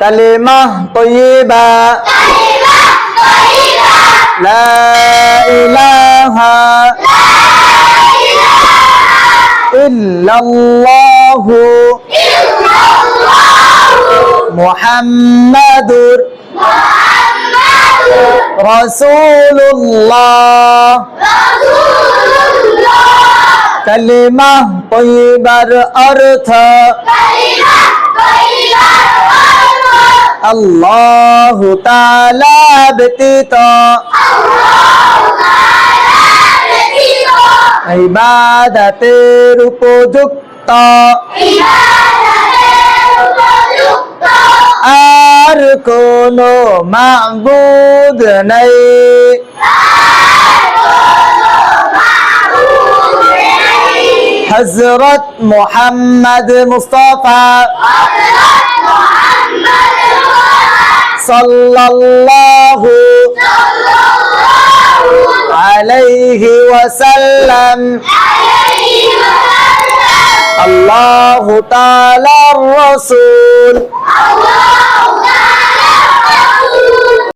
কালিমা তৈবা লা ইলাহা ইল্লাল্লাহু মুহাম্মাদুর রাসূলুল্লাহ। কালিমা তৈবার অর্থ আল্লাহু তাআলা ব্যতীত ইবাদতের উপযুক্ত আর কোনো মাবুদ নেই হজরত মোহাম্মদ মুস্তফা সাল্লাল্লাহু আলাইহি ওয়াসাল্লাম। আল্লাহু তাআলার রাসূল।